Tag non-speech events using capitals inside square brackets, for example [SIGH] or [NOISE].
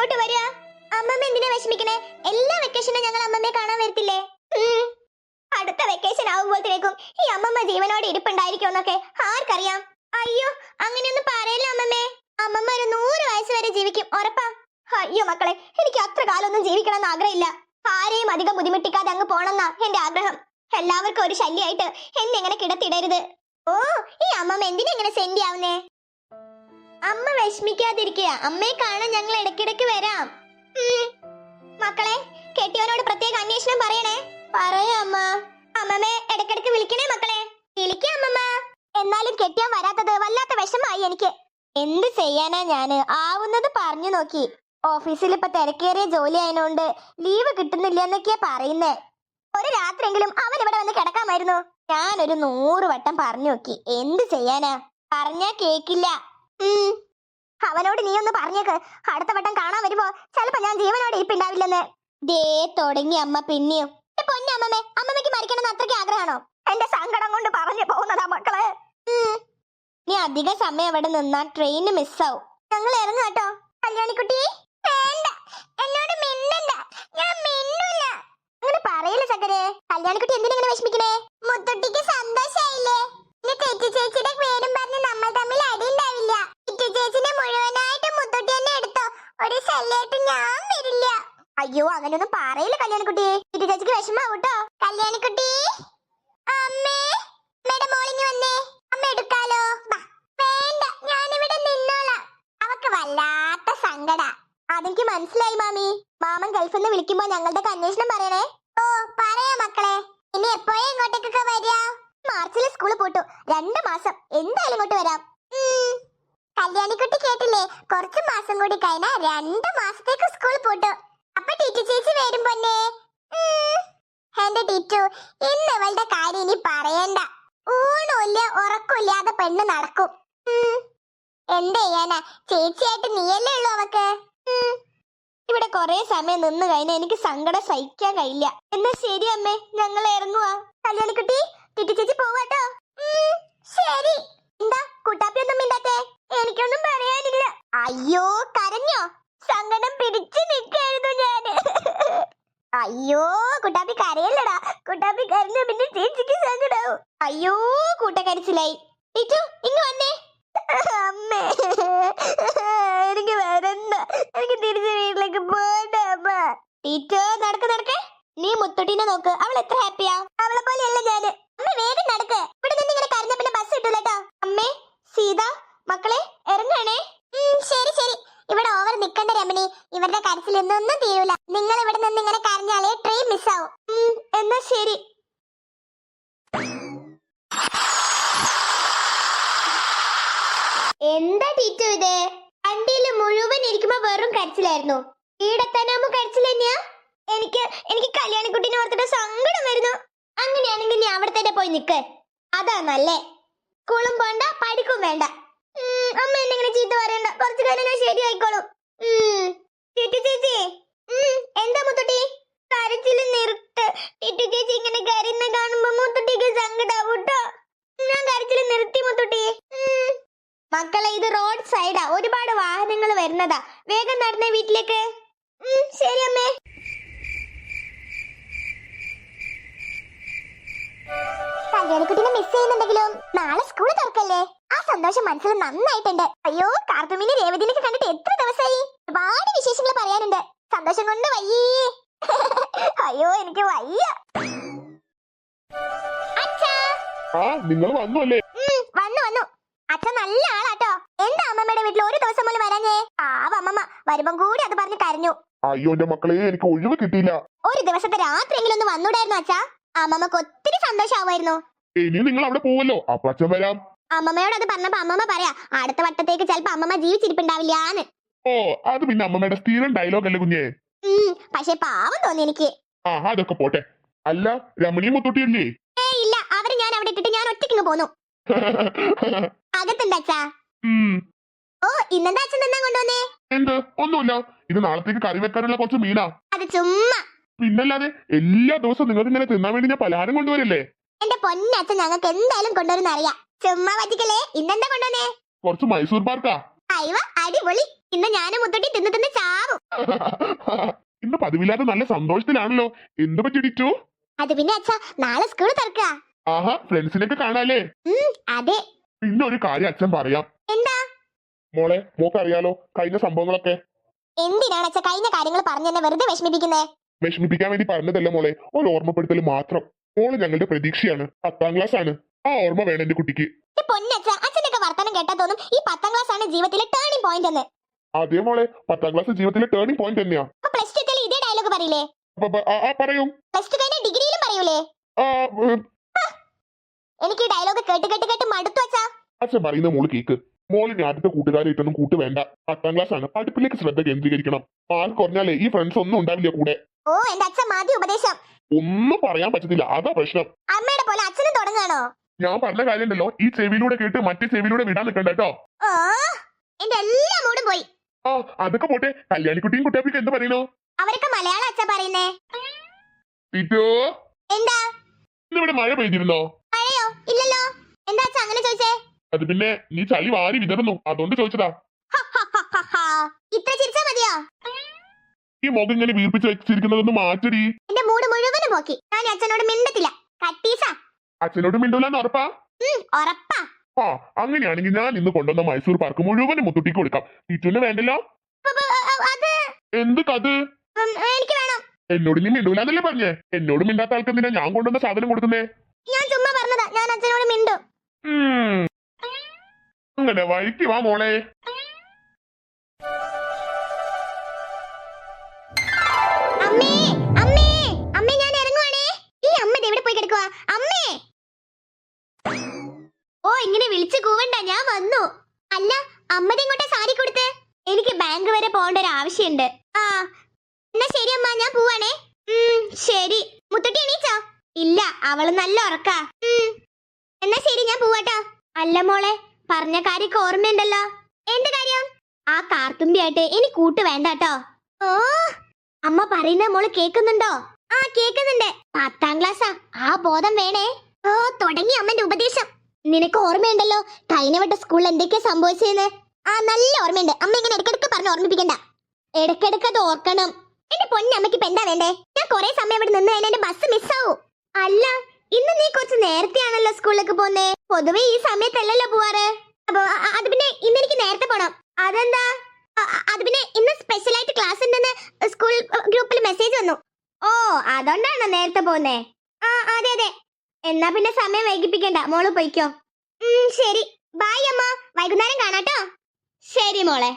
ഇങ്ങോട്ട് വരാ അമ്മമ്മ എന്തിനാ വിഷമിക്കണേ? എല്ലാ വെക്കേഷനും ഞങ്ങൾ അമ്മമ്മയെ കാണാൻ വരത്തില്ലേ? അടുത്ത വെക്കേഷൻ ആവുമ്പോഴത്തേക്കും ഈ അമ്മമ്മ ജീവനോട് ഇരിപ്പുണ്ടായിരിക്കുമെന്നൊക്കെ ആർക്കറിയാം? അയ്യോ അങ്ങനെയൊന്നും പറയല്ല അമ്മമ്മേ. അമ്മമ്മ ഒരു നൂറ് വയസ്സ് വരെ ജീവിക്കും ഉറപ്പാ. അയ്യോ മക്കളെ എനിക്ക് അത്ര കാലമൊന്നും ജീവിക്കണമെന്ന് ആഗ്രഹമില്ല. ആരെയും അധികം ബുദ്ധിമുട്ടിക്കാതെ അങ്ങ് പോണെന്നാ എന്റെ ആഗ്രഹം. എല്ലാവർക്കും ഒരു ശല്യമായിട്ട് എന്നെങ്ങനെ കിടത്തിടരുത്. ഓ ഈ അമ്മമ്മ എന്തിനെങ്ങനെ സെന്റി ആവുന്നേ അമ്മ വിഷമിക്കാതിരിക്കുക അമ്മയെ കാണാൻ ഞങ്ങൾ ഇടയ്ക്കിടയ്ക്ക് വരാം. മക്കളെ കെട്ടിയവനോട് പ്രത്യേക അന്വേഷണം പറയണേ. പറയാ അമ്മ. അമ്മമ്മേ ഇടയ്ക്കിടയ്ക്ക് വിളിക്കണേ മക്കളെ. വിളിക്കാം അമ്മമ്മ. എന്നാലും കെട്ടിയാൻ വരാത്തത് വല്ലാത്ത വിഷമായി എനിക്ക്. എന്ത് ചെയ്യാനാ ഞാൻ? ആവുന്നത് പറഞ്ഞു നോക്കി. ഓഫീസിൽ ഇപ്പൊ തിരക്കേറിയ ജോലി ആയതുകൊണ്ട് ലീവ് കിട്ടുന്നില്ല എന്നൊക്കെയാ പറയുന്നേ. ഒരു രാത്രിയെങ്കിലും അവൻ ഇവിടെ വന്ന് കിടക്കാമായിരുന്നു. ഞാനൊരു നൂറ് വട്ടം പറഞ്ഞു നോക്കി. എന്ത് ചെയ്യാനാ? പറഞ്ഞാ കേക്കില്ല. അവനോട് നീ ഒന്ന് പറഞ്ഞേക്ക്. അടുത്ത വട്ടം കാണാൻ വരുമ്പോ ചിലപ്പോ ഞാൻ ജീവനോടെ ഇരിപ്പുണ്ടാവില്ലെന്ന്. ദേ തുടങ്ങി അമ്മ പിന്നെയും. എന്റെ പൊന്നെ അമ്മമ്മേ അമ്മമ്മയ്ക്ക് മരിക്കണമെന്ന് അത്രയ്ക്ക് ആഗ്രഹമാണോ? എന്റെ സങ്കടം കൊണ്ട് പറഞ്ഞു പോകുന്നതാ മക്കളെ. നീ അധിക സമയം അവിടെ നിന്നാ ട്രെയിന് മിസ്സാവും ഞങ്ങൾ ഇറങ്ങും കേട്ടോ. കല്യാണിക്കുട്ടി വേണ്ട. എന്നോട് മിണ്ടണ്ട ഞാൻ മിന്നില്ല അങ്ങനെ പറയില്ല ചക്കരെ കല്യാണിക്കുട്ടി പറയില്ല കല്യാണിക്കുട്ടി? തെറ്റി ചേച്ചിക്ക് വിഷമാവൂട്ടോ? കല്യാണിക്കുട്ടി? അമ്മേ അമ്മയുടെ മോളിഞ്ഞു വന്നേ. അമ്മ എടുക്കാലോ. വേണ്ട ഞാനിവിടെ നിന്നോളാം. അവക്ക് വല്ലാത്ത സങ്കട. അതെനിക്ക് മനസ്സിലായി മാമി. മാമൻ ഗൾഫിൽ നിന്ന് വിളിക്കുമ്പോ ഞങ്ങളുടെ അന്വേഷണം പറയണേ. ഓ പറയാ മക്കളെ. ഇനി എപ്പോഴേ ഇങ്ങോട്ടേക്കൊക്കെ വരിക? മാർച്ചിൽ സ്കൂൾ പോട്ടു. രണ്ട് മാസം. എന്തായാലും ഇങ്ങോട്ട് വരാം. കല്യാണിക്കുട്ടി കേട്ടില്ലേ? കുറച്ച് മാസം കൂടി കഴിഞ്ഞാ രണ്ട് മാസത്തേക്ക് സ്കൂൾ പൂട്ടു. ടീച്ചർ ചേച്ചി വരും പൊന്നെ. എന്റെ ടിറ്റു ഇന്ന് ഇവളുടെ കാര്യം ഇനി പറയണ്ട. ഊണുമില്ല ഉറക്കമില്ലാതെ പെണ്ണ് നടക്കും. എന്ത് ചേച്ചിയായിട്ട് നീയല്ലേ ഉള്ളു അവക്ക്? ഇവിടെ കൊറേ സമയം നിന്ന് കഴിഞ്ഞാൽ എനിക്ക് സങ്കടം സഹിക്കാൻ കഴിയില്ല. എന്നാ ശരി അമ്മേ ഞങ്ങൾ ഇറങ്ങുവാ കല്യാണിക്കുട്ടി ടിറ്റി ചേച്ചി പോവാട്ടോ ഉം, ശരി എന്താ കുട്ടാപ്പിയൊന്നും മിണ്ടാത്തെ എനിക്കൊന്നും പറയാനില്ല അയ്യോ കരഞ്ഞോ സങ്കടം പിടിച്ചു നിൽക്കായിരുന്നു ഞാൻ അയ്യോ കുട്ടാപ്പി കരയല്ലടാ. കുട്ടാപ്പി കരഞ്ഞ പിന്നെ ചേച്ചിക്ക് സങ്കടാവും. അയ്യോ കൂട്ടക്കരച്ചിലായി. ടീച്ചു ഇങ്ങ് വന്നേ. അമ്മേ എനിക്ക് വരണ്ട. എനിക്ക് തിരിച്ച് വീട്ടിലേക്ക് പോകണ്ട അമ്മ. ടീച്ചർ നടക്ക് നടക്ക്. നീ മുത്തുട്ടീനെ നോക്ക്. അവൾ എത്ര ഹാപ്പിയാ. അവളെ പോലെയല്ല ഞാൻ. അമ്മ വേഗം നടക്ക്. ഇവിടെ നിന്ന് ഇങ്ങനെ കരഞ്ഞ പിന്നെ ബസ് ഇട്ടില്ലട്ടോ അമ്മേ സീത മക്കളെ ഇറങ്ങണേ. ശരി ശരി. ഇവിടെ ഓവർ നിക്കണ്ട രമണി. ഇവരുടെ കരച്ചിൽ ഇന്നൊന്നും തീരൂല. നിങ്ങൾ ഇവിടെ നിന്ന് ഇങ്ങനെ കരഞ്ഞാലേ ട്രെയിൻ മിസ്സാവും എന്നാ ശരി. എന്താ ടീച്ചർ ഇത്? വണ്ടിയിൽ മുഴുവൻ ഇരിക്കുമ്പോ വെറും കരച്ചിലായിരുന്നു. ഈടത്താനാകുമ്പോ കരച്ചിൽ തന്നെയാ? എനിക്ക് എനിക്ക് കല്യാണിക്കുട്ടിനെ ഓർത്തിട്ട് സങ്കടം വരുന്നു. അങ്ങനെയാണെങ്കിൽ നീ അവിടെ തന്നെ പോയി നിക്ക്. അതാ നല്ലേ. സ്കൂളും പോണ്ട പഠിക്കും വേണ്ട. അമ്മ എന്നെ ഇങ്ങനെ ചീത്ത പറയണ്ട? കുറച്ചു കാലം ഞാൻ ശരിയായിക്കോളും ഉം, ടിറ്റു ചേച്ചി ഉം, എന്താ മുത്തുട്ടി കരച്ചിൽ നിർത്ത് ടിറ്റു ചേച്ചി ഇങ്ങനെ കരയുന്ന കാണുമ്പോ മുത്തുട്ടിക്ക് സങ്കടാവൂട്ടോ ഞാൻ കരച്ചിൽ നിർത്തി മുത്തുട്ടി ഉം. മക്കളെ ഇത് റോഡ് സൈഡാ. ഒരുപാട് വാഹനങ്ങൾ വരുന്നതാ. വേഗം നടന്നേ വീട്ടിലേക്ക്. ശരി അമ്മേ. കല്യാണിക്കുട്ടിനെ മിസ് ചെയ്യുന്നുണ്ടെങ്കിലും? നാളെ സ്കൂൾ തുറക്കല്ലേ? ആ സന്തോഷം മനസ്സിൽ നന്നായിട്ടുണ്ട്. അയ്യോ കാർത്തുമിനെ രേവതിനൊക്കെ കണ്ടിട്ട് എത്ര ദിവസമായി? ഒരുപാട് വിശേഷങ്ങൾ പറയാനുണ്ട്. സന്തോഷം കൊണ്ട് വയ്യേ. [LAUGHS] അയ്യോ എനിക്ക് വയ്യ. നിങ്ങൾ വന്നു അല്ലേ വന്നു വന്നു. അച്ഛൻ നല്ല ആളാട്ടോ. എന്താ അമ്മമ്മയുടെ വീട്ടിൽ ഒരു ദിവസം പോലും വരാഞ്ഞേ? പാവ അമ്മമ്മ. വരുമ്പം കൂടി അത് പറഞ്ഞു കരഞ്ഞു. അയ്യോ എന്റെ മക്കളെ എനിക്ക് ഒഴിവ് കിട്ടിയില്ല. ഒരു ദിവസത്തെ രാത്രിയെങ്കിലും ഒന്ന് വന്നൂടായിരുന്നു അച്ഛാ. അമ്മമ്മക്ക് ഒത്തിരി സന്തോഷമാവായിരുന്നു ഇനി നിങ്ങൾ അവിടെ പോവല്ലോ. അപ്പൊ അച്ഛൻ വരാം. അമ്മമ്മയോട് അത് പറഞ്ഞപ്പോ അമ്മമ്മ പറയാ അടുത്ത വട്ടത്തേക്ക് ചിലപ്പോ അമ്മമ്മ ജീവിച്ചിരിപ്പുണ്ടാവില്ലാന്ന്. ഓ അത് പിന്നെ അമ്മമ്മയുടെ സ്ഥിരം ഡയലോഗ് അല്ലേ കുഞ്ഞേ? പക്ഷെ പാവം തോന്നി എനിക്ക്. ആ അതൊക്കെ പോട്ടെ. അല്ല രമണിയും മുത്തൂട്ടിയല്ലേ? ഏ ഇല്ല. അവർ ഞാൻ അവിടെ ഇട്ടിട്ട് ഞാൻ ഒറ്റയ്ക്ക് പോന്നു. [LAUGHS] അകത്തുണ്ട് അച്ഛാ. ഉം, ഓ ഇന്നെന്താ അച്ഛൻ കൊണ്ടുവന്നേ? എന്ത്? ഒന്നുമില്ല. ഇത് നാളത്തേക്ക് കറി വെക്കാനുള്ള കുറച്ച് മീനാ. അത് ചുമ്മാ. പിന്നല്ലാതെ എല്ലാ ദിവസവും നിങ്ങൾക്ക് ഇങ്ങനെ തിന്നാൻ വേണ്ടി ഞാൻ പലഹാരം കൊണ്ടുവരില്ലേ? എന്റെ പൊന്നച്ഛൻ ഞങ്ങൾക്ക് എന്തായാലും കൊണ്ടുവരുന്ന അറിയാം. ചുമ്മാ പറ്റിക്കലേ ഇന്നെന്താ കൊണ്ടുവന്നേ? കുറച്ച് മൈസൂർ പാർക്കാ. അയവ അടിപൊളി. ഇന്ന് ഞാനും മുത്തോട്ടി തിന്ന് തിന്ന് ചാവും. ഇന്ന് പതിവില്ലാതെ നല്ല സന്തോഷത്തിലാണല്ലോ. എന്ത് പറ്റി ടിറ്റു? അത് പിന്നെ അച്ഛാ നാളെ സ്കൂൾ തുറക്കുക ആഹാ ഫ്രണ്ട്സിനൊക്കെ കാണാല്ലേ? അതെ. പിന്നെ ഒരു കാര്യം അച്ഛൻ പറയാം. എന്താ? മോളെ മോക്കറിയാലോ കഴിഞ്ഞ സംഭവങ്ങളൊക്കെ? എന്തിനാണ് അച്ഛൻ കഴിഞ്ഞ കാര്യങ്ങൾ പറഞ്ഞു എന്നെ വെറുതെ വിഷമിപ്പിക്കുന്നേ? വിഷമിപ്പിക്കാൻ വേണ്ടി പറഞ്ഞതല്ല മോളെ? ഒരു ഓർമ്മപ്പെടുത്തൽ മാത്രം. മോൾ ഞങ്ങളുടെ പ്രതീക്ഷയാണ്. പത്താം ക്ലാസ് ആണ് ആ ഓർമ്മ വേണം എന്റെ കുട്ടിക്ക്. പൊന്നച്ഛ അച്ഛനൊക്കെ വർത്തമാനം കേട്ടാ തോന്നും ഈ പത്താം ക്ലാസ് ആണ് ജീവിതത്തിലെ ടേണിംഗ് പോയിന്റ് എന്ന്. അതേ മോളെ പത്താം ക്ലാസ് ജീവിതത്തിലെ ടേണിംഗ് പോയിന്റ് തന്നെയാ. പ്ലസ് ടു ഇതേ ഡയലോഗ് പറയില്ലേ? പറയും. പ്ലസ് ടു ഡിഗ്രിയിലും പറയൂലേ? എനിക്ക് ഈ ഡയലോഗ് കേട്ട് കേട്ട് കേട്ട് മടുത്തു അച്ഛാ. അച്ഛൻ പറയുന്ന മോൾ കേക്ക്. മോളിന്റെ ഞാനത്തെ കൂട്ടുകാരായിട്ടൊന്നും കൂട്ട് വേണ്ട. പത്താം ക്ലാസ് ആണ്. പഠിപ്പിലേക്ക് ശ്രദ്ധ കേന്ദ്രീകരിക്കണം. മാർക്ക് കുറഞ്ഞാലേ ഈ ഫ്രണ്ട്സ് ഒന്നും ഉണ്ടാവില്ല കൂടെ. ഓ എന്റെ അച്ഛൻ മാതി ഉപദേശം. ഒന്നും പറയാൻ പറ്റത്തില്ല. അതാ പ്രശ്നം. അമ്മയുടെ പോലെ അച്ഛനും തുടങ്ങാണോ ഞാൻ പറഞ്ഞ കാര്യമുണ്ടല്ലോ. ഈ ചെവിയിലൂടെ കേട്ട് മറ്റേ ചെവിയിലൂടെ വിടാൻ നിൽക്കണ്ട കേട്ടോ. ഓ എന്റെ എല്ലാ മൂടും പോയി. ആ അതൊക്കെ പോട്ടെ. കല്യാണിക്കുട്ടിയും കുട്ടിയാപ്പിക്ക് എന്ത് പറയുന്നു? അവരൊക്കെ മലയാളം അച്ഛ പറയുന്നേ. എന്താ? ഇന്നിവിടെ മഴ പെയ്തിരുന്നോ? എന്താ അച്ഛ അങ്ങനെ ചോദിച്ചേ? അത് പിന്നെ നീ ചളി വാരി വിതറുന്നു. അതുകൊണ്ട് ചോദിച്ചതാ. ഇത്ര ചിരിച്ചാ മതിയോ? ഈ മുഖം ഇങ്ങനെ വീർപ്പിച്ച് വെച്ചിരിക്കുന്നതൊന്ന് മാറ്റടി. എന്റെ മൂട് മുഴുവനും പോക്കി. ഞാൻ അച്ഛനോട് മിണ്ടത്തില്ല. കട്ടീസ. അച്ഛനോട് മിണ്ടൂലെന്ന് ഉറപ്പാ? ഉറപ്പാ. ആ അങ്ങനെയാണെങ്കിൽ ഞാൻ ഇന്ന് കൊണ്ടുവന്ന മൈസൂർ പാർക്ക് മുഴുവനും മുത്തുട്ടിക്ക് കൊടുക്കാം. ടീറ്റുവിന് വേണ്ടല്ലോ? എന്ത് കഥ എനിക്ക് വേണം. എന്നോട് നീ മിണ്ടൂലെന്നല്ലേ പറഞ്ഞേ? എന്നോട് മിണ്ടാത്ത ആൾക്കെന്തിനാ ഞാൻ കൊണ്ടുവന്ന സാധനം കൊടുക്കുന്നേ? ഞാൻ ചുമ്മാ പറഞ്ഞതാ. ഞാൻ അച്ഛനോട് മിണ്ടു. അങ്ങനെ വഴിക്ക് വാ മോളെ. അമ്മേ അമ്മേ അമ്മേ ഞാൻ ഇറങ്ങുവാണേ. ഈ അമ്മ ദേ എവിടെ പോയി കിടക്കുവാ. അമ്മേ. ഓ ഇങ്ങനെ വിളിച്ചു കൂവണ്ട ഞാൻ വന്നു. അല്ല അമ്മ ഇങ്ങോട്ടെ സാരി കൊടുത്തേ. എനിക്ക് ബാങ്ക് വരെ പോകേണ്ട ഒരു ആവശ്യമുണ്ട്. ആ എന്നാ ശരി അമ്മ ഞാൻ പോവാണേ. ശരി. മുത്തട്ടി എണീച്ചോ? ഇല്ല അവൾ നല്ല ഉറക്കാ. ഉം. എന്നാ ശരി ഞാൻ പോവാട്ടോ അല്ല മോളെ പറഞ്ഞ കാര്യക്ക് ഓർമ്മയുണ്ടല്ലോ. എന്ത് കാര്യം? ആ കാർത്തുമ്പിയായിട്ട് ഇനി കൂട്ട് വേണ്ടാട്ടോ. ഓ അമ്മ പറയുന്ന മോൾ കേക്കുന്നുണ്ടോ ആ കേക്കുന്നുണ്ട് പത്താം ക്ലാസ്സാ. ആ ബോധം വേണേ. ഓ തുടങ്ങി അമ്മന്റെ ഉപദേശം. നിനക്ക് ഓർമ്മയുണ്ടല്ലോ കഴിഞ്ഞ വട്ട സ്കൂളിൽ എന്തൊക്കെയാ സംഭവിച്ചതെന്ന്? ആ നല്ല ഓർമ്മയുണ്ട്. അമ്മ ഇങ്ങനെ ഇടക്കിടക്ക് പറഞ്ഞ് ഓർമ്മിപ്പിക്കണ്ട. ഇടക്കിടക്ക് അത് ഓർക്കണം. എന്റെ പൊന്നമ്മക്ക് ഇപ്പൊ എന്താ വേണ്ടേ? ഞാൻ കൊറേ സമയം ഇവിടെ നിന്ന് കഴിഞ്ഞാൽ എന്റെ ബസ് മിസ്സാവൂ അല്ല ഇന്ന് നീ കുറച്ച് നേരത്തെയാണല്ലോ സ്കൂളിലേക്ക് പോന്നേ പൊതുവെ ഈ സമയത്തല്ലല്ലോ പോവാറ്. അപ്പൊ അത് പിന്നെ ഇന്ന് എനിക്ക് നേരത്തെ പോണം. അതെന്താ? അത് പിന്നെ ഇന്ന് സ്പെഷ്യൽ ആയിട്ട് ക്ലാസ് ഉണ്ടെന്ന് സ്കൂൾ ഗ്രൂപ്പിൽ മെസ്സേജ് വന്നു. ഓ അതുകൊണ്ടാണോ നേരത്തെ പോന്നേ ആ അതെ അതെ. എന്നാ പിന്നെ സമയം വൈകിപ്പിക്കണ്ട. മോൾ പോയിക്കോ. ശരി. ബായ് അമ്മ. വൈകുന്നേരം കാണാട്ടോ. ശരി മോളെ.